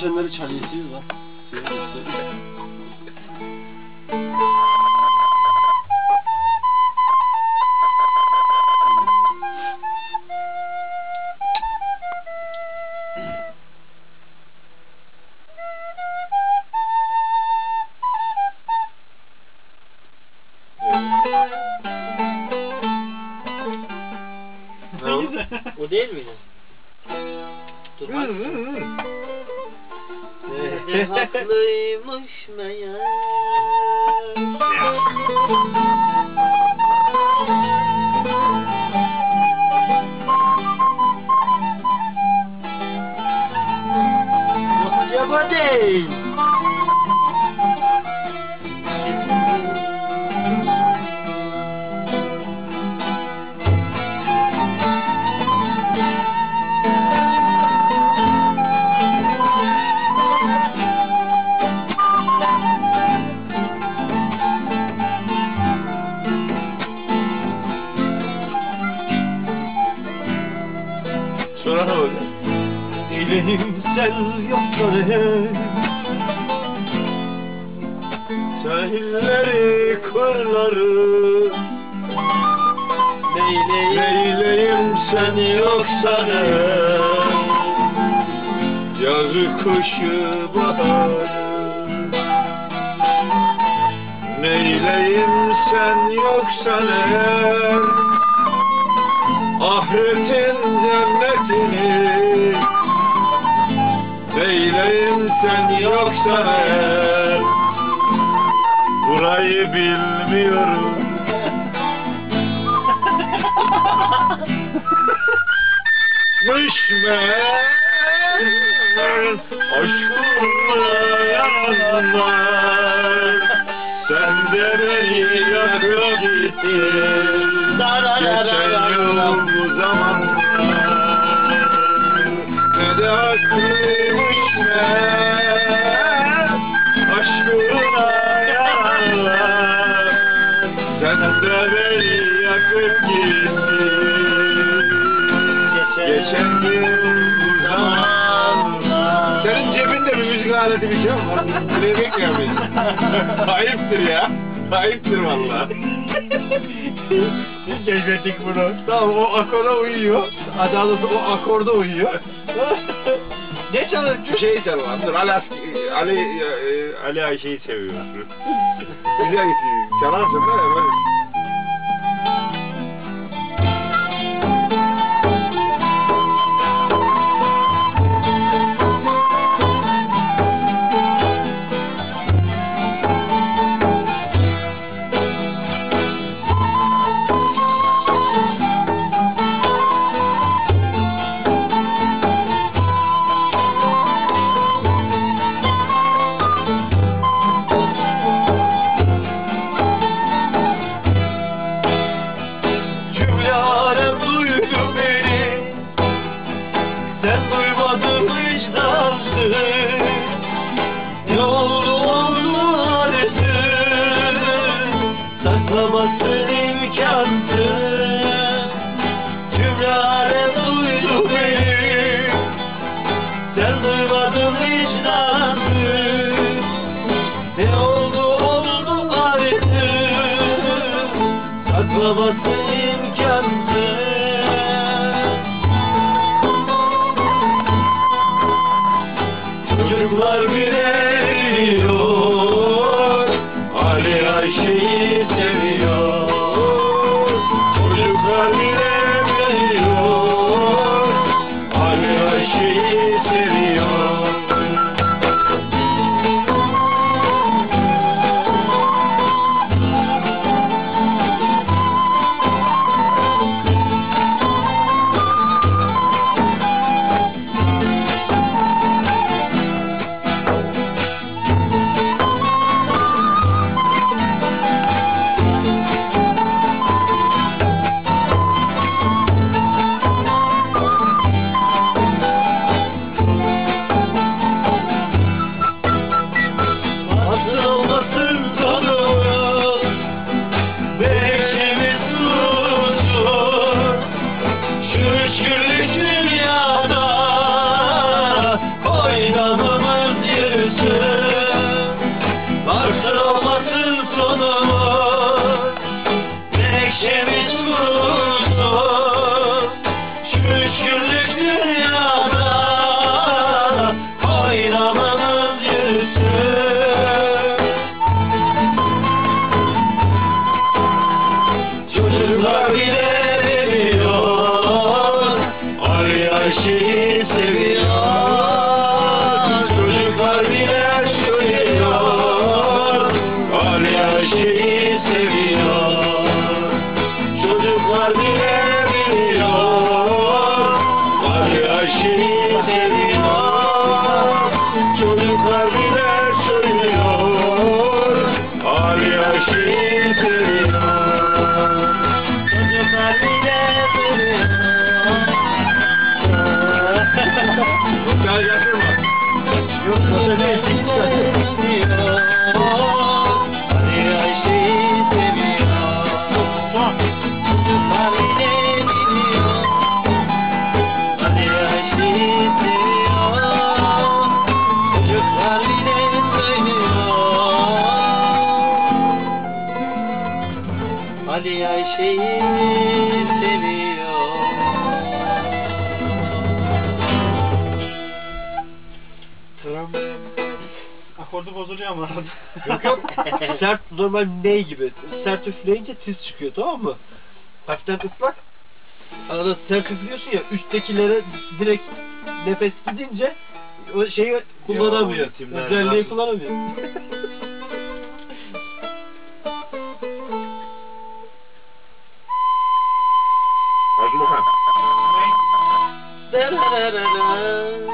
geçenleri çalıyorsunuz lan. Dede haklıymış meğer. Acaba değil. Kışı, baharı. Neyleyim sen yoksan eğer Ah ahiretin cennetini. Neyleyim sen yoksa eğer Burayı bilmiyorum. Düşmen Beni yakıp gittin Geçen yıl bu zamanlar Ne de haklıymış ben Aşkına yananlar Sen de beni yakıp gittin Geçen yıl bu zamanlar Senin cebinde bir müzik aleti bir şey var. Bekliyor muyuz? Ayıptır ya. Ayıptır valla. Keşfettik bunu. Tamam o akora uyuyor. Adalet o akorda uyuyor. Ne çalıyor? Şey çalalım. Dur Ali, Ali, e, Ali Ayşe'yi seviyor. Güzel gidiyor. Çalarsın da hemen. Saklaması imkansız olvidé. Ama. Yok yok. Sert normal ney gibi. Sert üfleyince tiz çıkıyor tamam mı? Hafiften ıslak. Arada sen kıvırıyorsun ya üsttekilere direkt nefes gidince o şeyi kullanamıyor. o timler Özelliği kullanamıyor. Hadi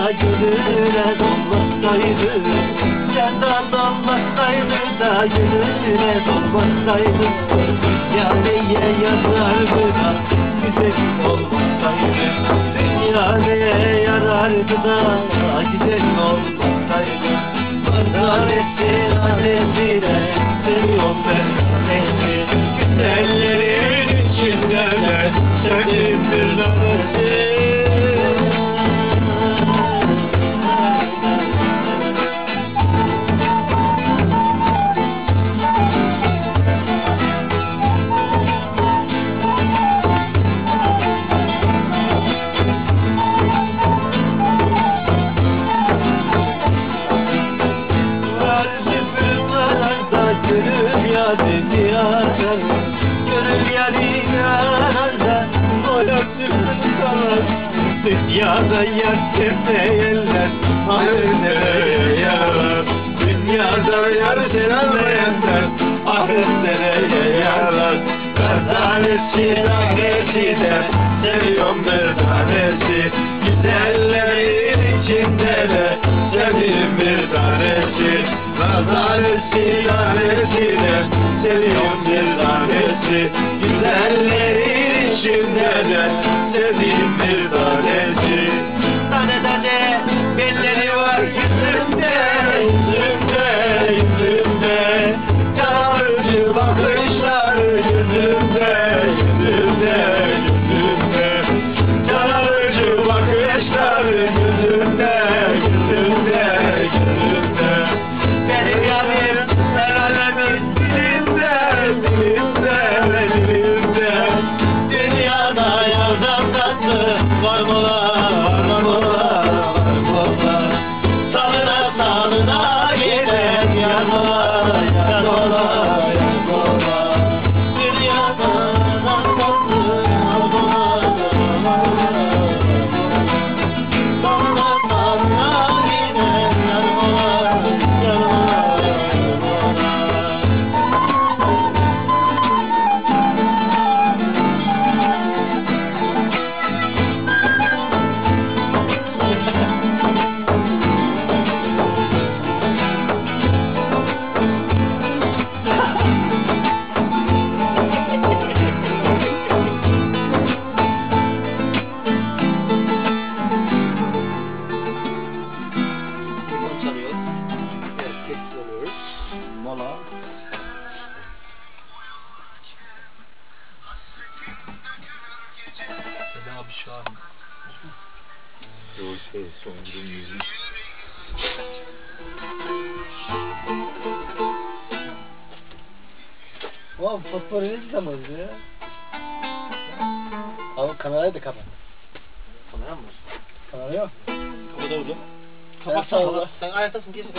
da gönüle dolmasaydı Sevdan olmasaydı da gönüle dolmasaydı Dünyaya yarardı da güzel olmasaydı. Dünyaya yarardı da güzel olmasaydı Dünyada yar sevmeyenler Ahir nereye yarar. Dünyada yar sevmeyenler Ahir nereye yarar. Bir tanesi tanesi de Seviyorum bir tanesi. Güzellerin içinde de Sevdiğim bir tanesi. Nazaresi tanesi de Seviyorum bir tanesi. Güzellerin içinde de Sevdiğim bir tanesi day. Abi şu an. O şey Songül'ün yüzü. Ulan fosforu ne tutamaz ya? Abi kamerayı da kapat. Kamera mı? Kamera yok. Vurdum. Sen Kapatsana. Sen ayaktasın kapat.